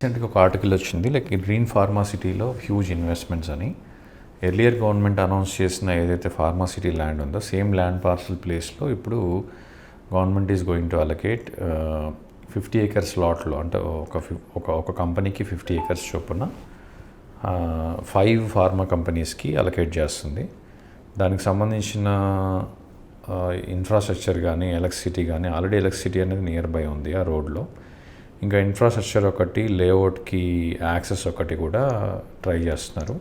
రీసెంట్గా ఒక ఆర్టికల్ వచ్చింది లైక్ గ్రీన్ ఫార్మాసిటీలో హ్యూజ్ ఇన్వెస్ట్మెంట్స్ అని. ఎర్లియర్ గవర్నమెంట్ అనౌన్స్ చేసిన ఏదైతే ఫార్మాసిటీ ల్యాండ్ ఉందో సేమ్ ల్యాండ్ పార్సల్ ప్లేస్లో ఇప్పుడు government is going to allocate fifty acres లాట్లో అంటే ఒక ఫిఫ్- ఒక ఒక కంపెనీకి ఫిఫ్టీ ఏకర్స్ చొప్పున ఫైవ్ ఫార్మా కంపెనీస్కి అలకేట్ చేస్తుంది. దానికి సంబంధించిన ఇన్ఫ్రాస్ట్రక్చర్ కానీ ఎలక్ట్రిసిటీ కానీ ఆల్రెడీ ఎలక్ట్రిసిటీ అనేది నియర్ బై ఉంది ఆ రోడ్లో ఇంకా ఇన్ఫ్రాస్ట్రక్చర్ ఒకటి లేఅవుట్కి యాక్సెస్ ఒకటి కూడా ట్రై చేస్తున్నారు.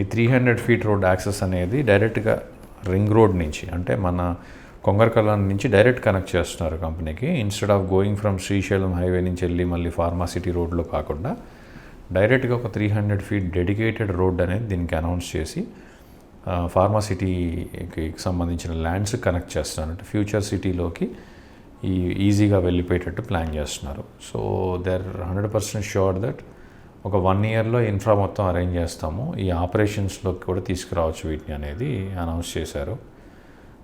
ఈ three hundred feet road access అనేది డైరెక్ట్గా రింగ్ రోడ్ నుంచి అంటే మన కొంగరకల్లా నుంచి డైరెక్ట్ కనెక్ట్ చేస్తున్నారు కంపెనీకి instead of going from Srisailam highway నుంచి వెళ్ళి మళ్ళీ ఫార్మాసిటీ రోడ్లో కాకుండా డైరెక్ట్గా ఒక three hundred feet dedicated road అనేది దీనికి అనౌన్స్ చేసి ఫార్మాసిటీకి సంబంధించిన ల్యాండ్స్ కనెక్ట్ చేస్తున్నారు. అంటే ఫ్యూచర్ సిటీలోకి ఈ ఈజీగా వెళ్ళిపోయేటట్టు ప్లాన్ చేస్తున్నారు. So they are hundred percent sure that ఒక వన్ ఇయర్లో ఇన్ఫ్రా మొత్తం అరేంజ్ చేస్తాము. ఈ ఆపరేషన్స్లోకి కూడా తీసుకురావచ్చు వీటిని అనేది అనౌన్స్ చేశారు.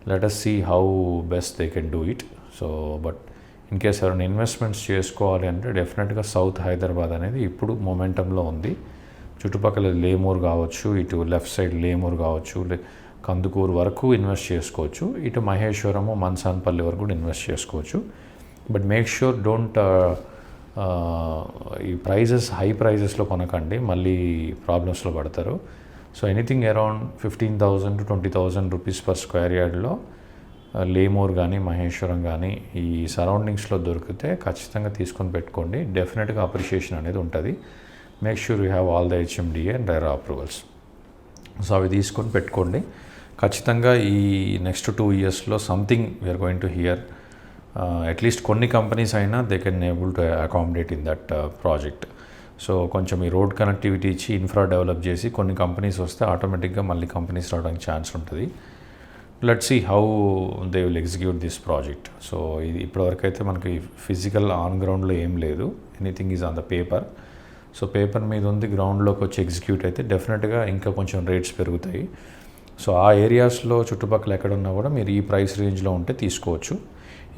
Let us see how best they can do it so but in case ఎవరైనా ఇన్వెస్ట్మెంట్స్ చేసుకోవాలి అంటే డెఫినెట్గా సౌత్ హైదరాబాద్ అనేది ఇప్పుడు మొమెంటంలో ఉంది. చుట్టుపక్కల లేమూర్ కావచ్చు ఇటు లెఫ్ట్ సైడ్ లేమూర్ కావచ్చు లే- కందుకూరు వరకు ఇన్వెస్ట్ చేసుకోవచ్చు. ఇటు మహేశ్వరము మన్సాన్పల్లి వరకు కూడా ఇన్వెస్ట్ చేసుకోవచ్చు. బట్ మేక్ ష్యూర్ డోంట్ ఈ ప్రైజెస్ హై ప్రైజెస్లో కొనకండి. మళ్ళీ ప్రాబ్లమ్స్లో పడతారు. So anything around fifteen thousand to twenty thousand rupees per square యార్డ్లో లేమూర్ కానీ మహేశ్వరం కానీ ఈ సరౌండింగ్స్లో దొరికితే ఖచ్చితంగా తీసుకొని పెట్టుకోండి. డెఫినెట్గా అప్రిషియేషన్ అనేది ఉంటుంది. Make sure you have all the HMDA and డైరా approvals so అవి తీసుకొని పెట్టుకోండి. ఖచ్చితంగా ఈ నెక్స్ట్ టూ ఇయర్స్లో something we're going to hear at least కొన్ని కంపెనీస్ అయినా they can able to accommodate in that project so కొంచెం ఈ రోడ్ కనెక్టివిటీ ఇచ్చి ఇన్ఫ్రా డెవలప్ చేసి కొన్ని కంపెనీస్ వస్తే ఆటోమేటిక్గా మళ్ళీ కంపెనీస్ రావడానికి ఛాన్స్ ఉంటుంది. Let see how they will execute this project so ఇది ఇప్పటివరకు అయితే మనకి ఫిజికల్ ఆన్ గ్రౌండ్లో ఏం లేదు. Anything is on the paper so paper మీద ఉంది గ్రౌండ్లోకి వచ్చి ఎగ్జిక్యూట్ అయితే డెఫినెట్గా ఇంకా కొంచెం రేట్స్ పెరుగుతాయి. సో ఆ ఏరియాస్లో చుట్టుపక్కల ఎక్కడున్నా కూడా మీరు ఈ ప్రైస్ రేంజ్లో ఉంటే తీసుకోవచ్చు.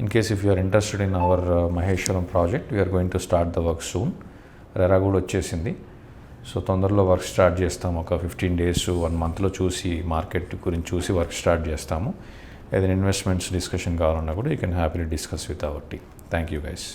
In case if you're interested in our Maheshwaram project we're going to start the work soon RERA కూడా వచ్చేసింది. సో తొందరలో వర్క్ స్టార్ట్ చేస్తాము. ఒక ఫిఫ్టీన్ డేస్ వన్ మంత్లో చూసి మార్కెట్ గురించి చూసి వర్క్ స్టార్ట్ చేస్తాము. ఏదైనా ఇన్వెస్ట్మెంట్స్ డిస్కషన్ కావాలన్నా కూడా you can happily discuss with our team thank you guys